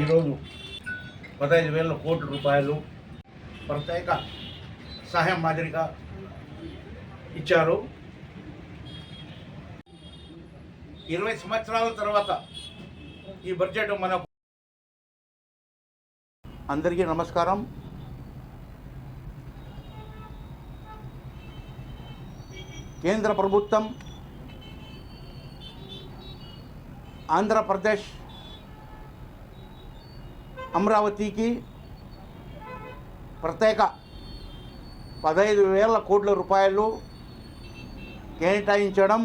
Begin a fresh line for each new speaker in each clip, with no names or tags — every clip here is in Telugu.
ఈరోజు పదహైదు వేల కోట్ల రూపాయలు ప్రత్యేక సహాయం మాదిరిగా ఇచ్చారు. ఇరవై సంవత్సరాల తర్వాత ఈ బడ్జెట్ మన అందరికీ నమస్కారం. కేంద్ర ప్రభుత్వం ఆంధ్రప్రదేశ్ అమరావతికి ప్రత్యేక పదహైదు వేల కోట్ల రూపాయలు కేటాయించడం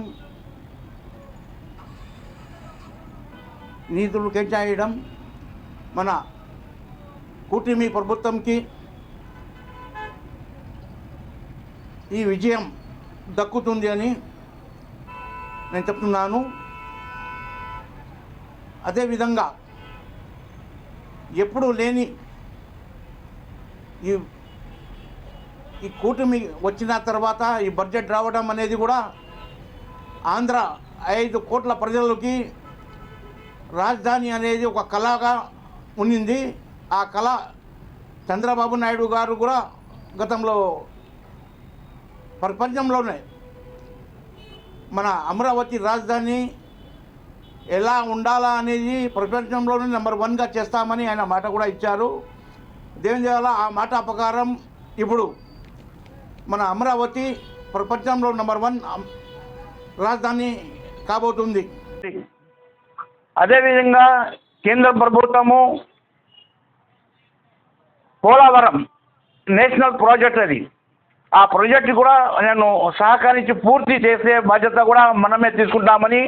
నిధులు కేటాయించడం మన కూటమి ప్రభుత్వంకి ఈ విజయం దక్కుతుంది అని నేను చెప్తున్నాను. అదేవిధంగా ఎప్పుడూ లేని ఈ ఈ కూటమి వచ్చిన తర్వాత ఈ బడ్జెట్ రావడం అనేది కూడా ఆంధ్ర ఐదు కోట్ల ప్రజలకి రాజధాని అనేది ఒక కళగా ఉండింది ఆ కళ చంద్రబాబు నాయుడు గారు కూడా గతంలో ప్రపంచంలోనే మన అమరావతి రాజధాని ఎలా ఉండాలా అనేది ప్రపంచంలోనే నెంబర్ వన్గా చేస్తామని ఆయన మాట కూడా ఇచ్చారు. దేని చేయాలా ఆ మాట ప్రకారం ఇప్పుడు మన అమరావతి ప్రపంచంలో నెంబర్ వన్ రాజధాని కాబోతుంది.
అదేవిధంగా కేంద్ర ప్రభుత్వము పోలవరం నేషనల్ ప్రాజెక్ట్ అది. ఆ ప్రాజెక్ట్ కూడా నేను సహకరించి పూర్తి చేసే బాధ్యత కూడా మనమే తీసుకుంటామని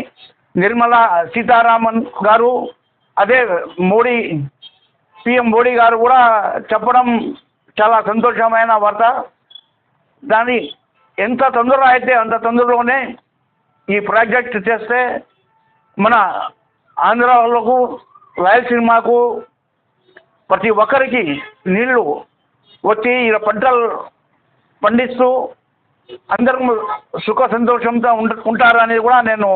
నిర్మలా సీతారామన్ గారు అదే మోడీ పిఎం మోడీ గారు కూడా చెప్పడం చాలా సంతోషమైన వార్త. దాని ఎంత తొందరగా అయితే అంత తొందరలోనే ఈ ప్రాజెక్ట్ చేస్తే మన ఆంధ్ర రాయలసీమకు ప్రతి ఒక్కరికి నీళ్ళు వచ్చి ఇలా పంటలు పండిస్తూ అందరం సుఖ సంతోషంతో ఉంట ఉంటారు కూడా నేను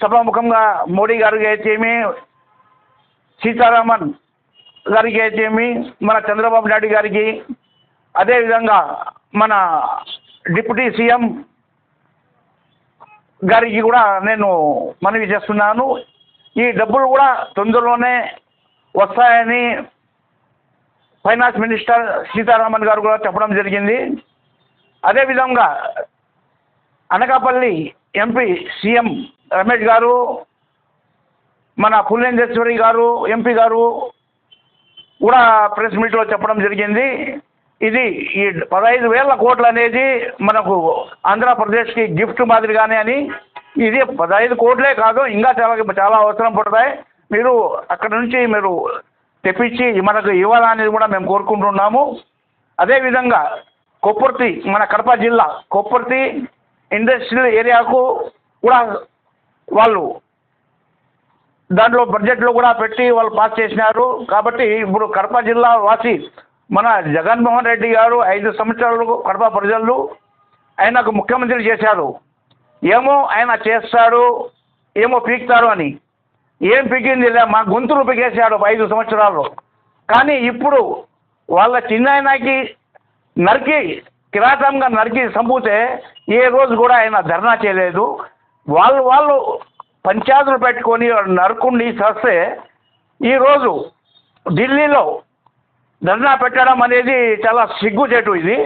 సభాముఖంగా మోడీ గారికి అయితేమి సీతారామన్ గారికి అయితేమి మన చంద్రబాబు నాయుడు గారికి అదేవిధంగా మన డిప్యూటీ సీఎం గారికి కూడా నేను మనవి చేస్తున్నాను. ఈ డబ్బులు కూడా తొందరలోనే వస్తాయని ఫైనాన్స్ మినిస్టర్ సీతారామన్ గారు కూడా చెప్పడం జరిగింది. అదేవిధంగా అనకాపల్లి ఎంపీ సీఎం రమేష్ గారు మన పుల్లేంద్రేశ్వరి గారు ఎంపీ గారు కూడా ప్రెస్ మీట్లో చెప్పడం జరిగింది. ఇది ఈ పదహైదు వేల కోట్లు అనేది మనకు ఆంధ్రప్రదేశ్కి గిఫ్ట్ మాదిరిగానే అని ఇది పదహైదు కోట్లే కాదు ఇంకా చాలా చాలా అవసరం పడతాయి. మీరు అక్కడ నుంచి మీరు తెప్పించి మనకు ఇవ్వాలనేది కూడా మేము కోరుకుంటున్నాము. అదేవిధంగా కొప్పర్తి మన కడప జిల్లా కొప్పర్తి ఇండస్ట్రియల్ ఏరియాకు కూడా వాళ్ళు దాంట్లో బడ్జెట్లో కూడా పెట్టి వాళ్ళు పాస్ చేసినారు. కాబట్టి ఇప్పుడు కడప జిల్లా వాసి మన జగన్మోహన్ రెడ్డి గారు ఐదు సంవత్సరాలు కడప ప్రజలు ఆయనకు ముఖ్యమంత్రి చేశారు. ఏమో ఆయన చేస్తాడు ఏమో పీకుతాడు అని. ఏం పీకింది లే మా గొంతులు పీకేశాడు ఐదు సంవత్సరాలు. కానీ ఇప్పుడు వాళ్ళ చిన్నాయనకి నరికి కిరాటంగా నరికి చంపితే ఏ రోజు కూడా ఆయన ధర్నా చేయలేదు. వాళ్ళు వాళ్ళు పంచాయతీలు పెట్టుకొని నరుకుండి చేస్తే ఈరోజు ఢిల్లీలో ధర్నా పెట్టడం అనేది చాలా సిగ్గుచేటు ఇది.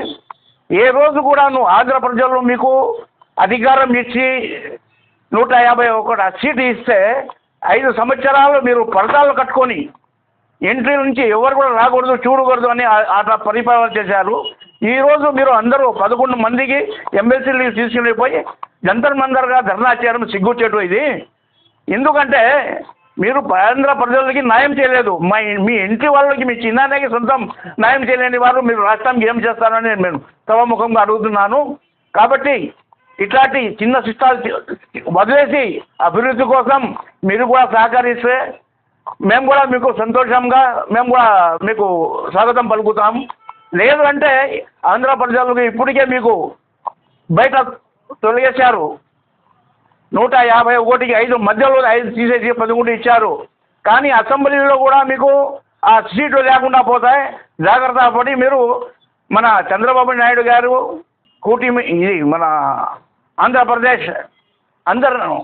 ఏ రోజు కూడా నువ్వు ఆంధ్ర ప్రజలు మీకు అధికారం ఇచ్చి నూట యాభై ఒకటి సీటు ఇస్తే ఐదు సంవత్సరాలు మీరు పరదాలు కట్టుకొని ఎంట్రీ నుంచి ఎవరు కూడా రాకూడదు చూడకూడదు అని ఆట అట్లా పరిపాలన చేశారు. ఈరోజు మీరు అందరూ పదకొండు మందికి ఎమ్మెల్సీలు తీసుకుని పోయి జంతర్ మందర్గా ధర్నా చేయడం సిగ్గుచేటు ఇది. ఎందుకంటే మీరు ఆంధ్ర ప్రజలకి న్యాయం చేయలేదు. మా మీ ఇంటి వాళ్ళకి మీ చిన్నకి సొంతం న్యాయం చేయలేని వారు మీరు రాష్ట్రానికి ఏం చేస్తారని నేను సభాముఖంగా అడుగుతున్నాను. కాబట్టి ఇట్లాంటి చిన్న శిష్టాలు వదిలేసి అభివృద్ధి కోసం మీరు కూడా సహకరిస్తే మేము కూడా మీకు సంతోషంగా మేము కూడా మీకు స్వాగతం పలుకుతాం. లేదు అంటే ఆంధ్ర ప్రజలకు ఇప్పటికే మీకు బయట తొలగేశారు. నూట యాభై ఒకటికి ఐదు మధ్యలో ఐదు తీసేసి పదకొండు ఇచ్చారు. కానీ అసెంబ్లీలో కూడా మీకు ఆ సీట్లు లేకుండా పోతాయి. జాగ్రత్త పడి మీరు మన చంద్రబాబు నాయుడు గారు కూటమి మన ఆంధ్రప్రదేశ్ అందరూ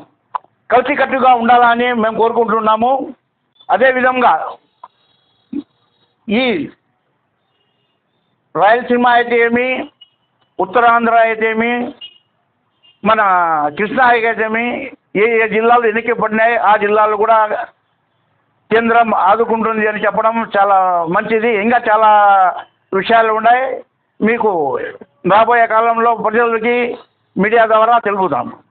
కలిసికట్టుగా ఉండాలని మేము కోరుకుంటున్నాము. అదేవిధంగా ఈ రాయలసీమ అయితే ఏమి? ఉత్తరాంధ్ర అయితే ఏమి? మన కృష్ణా అయితేమి ఏ ఏ జిల్లాలు ఎన్నికపడినాయి ఆ జిల్లాలు కూడా కేంద్రం ఆదుకుంటుంది అని చెప్పడం చాలా మంచిది. ఇంకా చాలా విషయాలు ఉన్నాయి. మీకు రాబోయే కాలంలో ప్రజలకి మీడియా ద్వారా తెలుపుతాము